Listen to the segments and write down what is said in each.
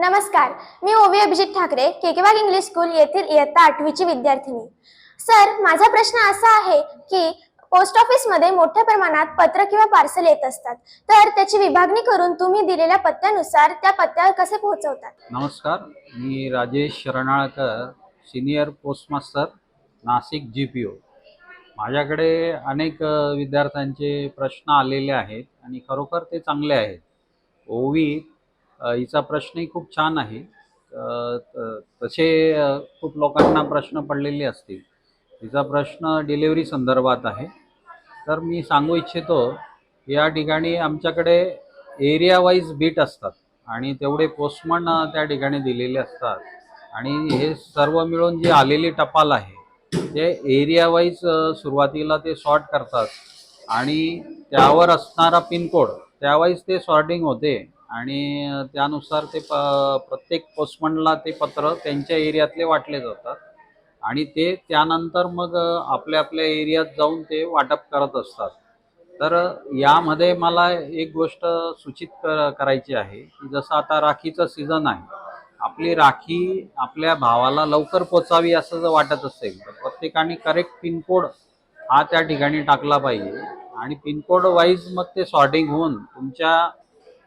नमस्कार. मी Ovi Abhijit Thackeray केकेबाग English school येथील इयत्ता आठवीची विद्यार्थिनी. सर माझा प्रश्न असा आहे की पोस्ट ऑफिसमध्ये मोठ्या प्रमाणात पत्र किंवा पार्सल येत असतात. तर त्याची विभागणी करून तुम्ही दिलेल्या पत्त्यानुसार त्या पत्त्यावर कसे पोहोचवतात? नमस्कार. मी Rajesh Ranalkar senior postmaster Nashik G P O माझ्याकडे अनेक विद्यार्थ्यांचे प्रश्न आलेले आहेत आणि खरोखर ते चांगले आहेत. ओवी हिचा प्रश्नही खूप छान आहे. तसे खूप लोकांना प्रश्न पडलेले असतील. तिचा प्रश्न डिलेवरी संदर्भात आहे. तर मी सांगू इच्छितो या ठिकाणी आमच्याकडे एरिया वाईज बीट असतात आणि तेवढे पोस्टमन त्या ठिकाणी दिलेले असतात. आणि हे सर्व मिळून जी आलेली टपाल आहे ते एरिया वाईज सुरुवातीला ते सॉर्ट करतात. आणि त्यावर असणारा पिनकोड त्यावाईज ते सॉर्टिंग होते. आणि त्यानुसार ते प प्रत्येक पोस्टमनला ते पत्र त्यांच्या एरियातले वाटले जातात. आणि ते त्यानंतर मग आपल्या आपल्या एरियात जाऊन ते वाटप करत असतात. तर यामध्ये मला एक गोष्ट सूचित क- करायची आहे की जसं आता राखीचं सीझन आहे आपली राखी आपल्या भावाला लवकर पोचावी असं जर वाटत असेल तर प्रत्येकाने करेक्ट पिनकोड हा त्या ठिकाणी टाकला पाहिजे. आणि पिनकोड वाईज मग ते सॉर्टिंग होऊन तुमच्या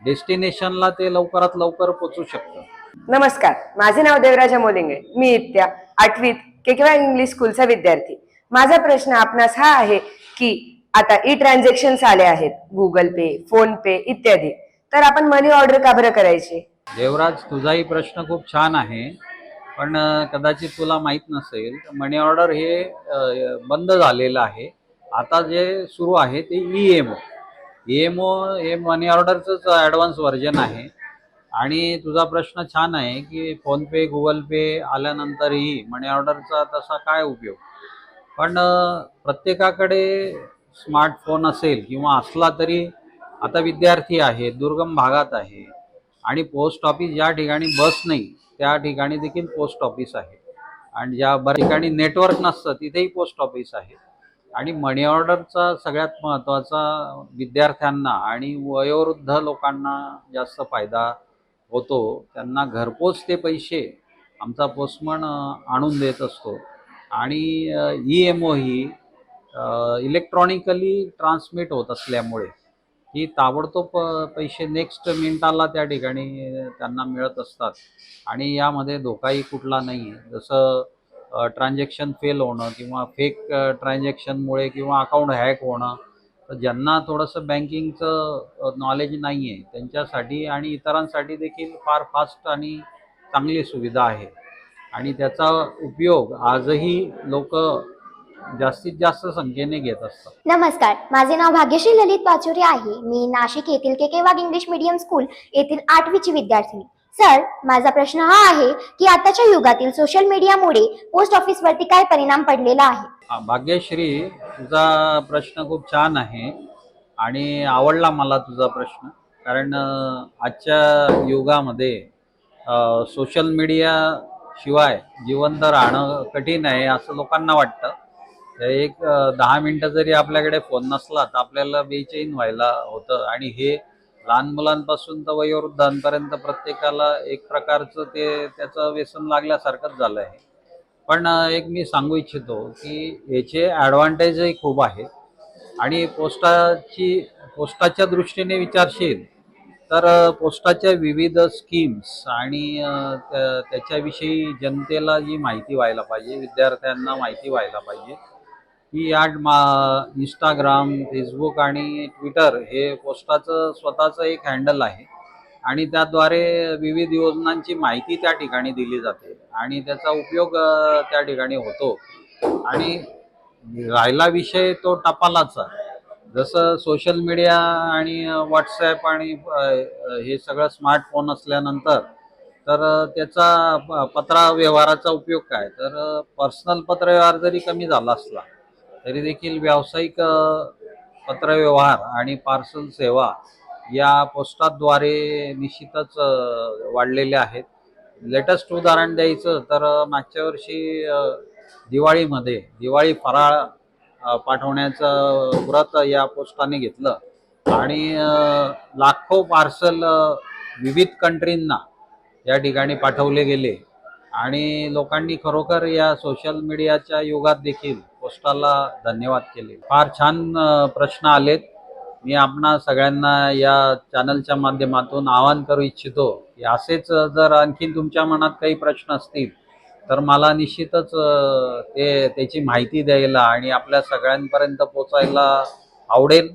डेस्टिनेशनला ते लवकरात लवकर पोचू शकतं. नमस्कार माझे नाव देवराजा मोलिंगे. मी इत्या आठवीत केकेवा इंग्लिश स्कूलचा विद्यार्थी. माझा प्रश्न आपणास हा आहे की आता ई ट्रान्झॅक्शन आले आहेत. गुगल पे फोन पे इत्यादी. तर आपण मनी ऑर्डर का बरं करायची? देवराज तुझाही प्रश्न खूप छान आहे. पण अ, कदाचित तुला माहीत नसेल मनी ऑर्डर हे अ, बंद झालेलं आहे. आता जे सुरू आहे ते E M O MO M O हे मनी ऑर्डरचंच ॲडव्हान्स व्हर्जन आहे. आणि तुझा प्रश्न छान आहे की फोनपे गुगल पे आल्यानंतरही मनी ऑर्डरचा तसा काय उपयोग? पण प्रत्येकाकडे स्मार्टफोन असेल किंवा असला तरी आता विद्यार्थी आहे दुर्गम भागात आहे आणि पोस्ट ऑफिस ज्या ठिकाणी बस नाही त्या ठिकाणी देखील पोस्ट ऑफिस आहे. आणि ज्या बऱ्या ठिकाणी नेटवर्क नसतं तिथेही पोस्ट ऑफिस आहे. आणि मनी ऑर्डरचा सगळ्यात महत्त्वाचा विद्यार्थ्यांना आणि वयोवृद्ध लोकांना जास्त फायदा होतो. त्यांना घरपोच ते पैसे आमचा पोस्टमन आणून देत असतो. आणि ई एम ओ ही इलेक्ट्रॉनिकली ट्रान्समिट होत असल्यामुळे ही ताबडतोब पैसे नेक्स्ट मिनिटाला त्या ठिकाणी त्यांना मिळत असतात. आणि यामध्ये धोकाही कुठला नाही आहे जसं ट्रान्झॅक्शन फेल होणं किंवा फेक ट्रान्झॅक्शनमुळे किंवा अकाउंट हॅक होणं तर ज्यांना थोडंसं बँकिंगचं नॉलेज नाही आहे त्यांच्यासाठी आणि इतरांसाठी देखील फार फास्ट आणि चांगली सुविधा आहे. आणि त्याचा उपयोग आजही लोक जास्तीत जास्त संख्येने घेत असतात. नमस्कार माझे नाव भाग्यश्री ललित पाचोरे आहे. मी नाशिक येथील के केवार इंग्लिश मीडियम स्कूल येथील आठवीची विद्यार्थिनी. सर माझा प्रश्न हा आहे की आताच्या युगातील सोशल मीडियामुळे पोस्ट ऑफिस वरती काय परिणाम पडलेला आहे? भाग्यश्री तुझा प्रश्न खूप छान आहे आणि आवडला मला तुझा प्रश्न. कारण आजच्या युगामध्ये सोशल मीडिया शिवाय जिवंत राहणं कठीण आहे असं लोकांना वाटतं. एक दहा मिनटं जरी आपल्याकडे फोन नसला तर आपल्याला बेचैन व्हायला होतं. आणि हे लहान मुलांपासून तर वयोवृद्धांपर्यंत प्रत्येकाला एक प्रकारचं ते त्याचं व्यसन लागल्यासारखंच झालं आहे पण एक मी सांगू इच्छितो की याचे ॲडव्हान्टेजही खूप आहेत. आणि पोस्टाची पोस्टाच्या दृष्टीने विचारशील तर पोस्टाच्या विविध स्कीम्स आणि त्या- त्याच्याविषयी जनतेला जी माहिती व्हायला पाहिजे विद्यार्थ्यांना माहिती व्हायला पाहिजे. ही ॲड मा इंस्टाग्राम फेसबुक आणि ट्विटर हे पोस्टाचं स्वतःचं एक हँडल आहे. आणि त्याद्वारे विविध योजनांची माहिती त्या ठिकाणी दिली जाते आणि त्याचा उपयोग त्या ठिकाणी होतो. आणि राहिला विषय तो टपालाचा. जसं सोशल मीडिया आणि व्हॉट्सॲप आणि हे सगळं स्मार्टफोन असल्यानंतर तर त्याचा प- पत्रव्यवहाराचा उपयोग काय? तर पर्सनल पत्रव्यवहार जरी कमी झाला असला तरी देखील व्यावसायिक पत्रव्यवहार आणि पार्सल सेवा या पोस्टाद्वारे निश्चितच वाढलेल्या आहेत. लेटेस्ट उदाहरण द्यायचं तर मागच्या वर्षी दिवाळीमध्ये दिवाळी फराळ पाठवण्याचं व्रत या पोस्टाने घेतलं आणि लाखो पार्सल विविध कंट्रींना या ठिकाणी पाठवले गेले आणि लोकांनी खरोखर या सोशल मीडियाच्या युगात देखील पोस्टाला धन्यवाद केले. फार छान प्रश्न आलेत. मी आपणा सगळ्यांना या चॅनलच्या माध्यमातून आवाहन करू इच्छितो की असेच जर आणखीन तुमच्या मनात काही प्रश्न असतील तर मला निश्चितच ते त्याची माहिती द्यायला आणि आपल्या सगळ्यांपर्यंत पोचायला आवडेल.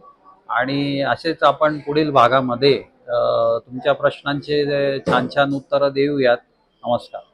आणि असेच आपण पुढील भागामध्ये तुमच्या प्रश्नांचे छान छान उत्तरं देऊयात. नमस्कार.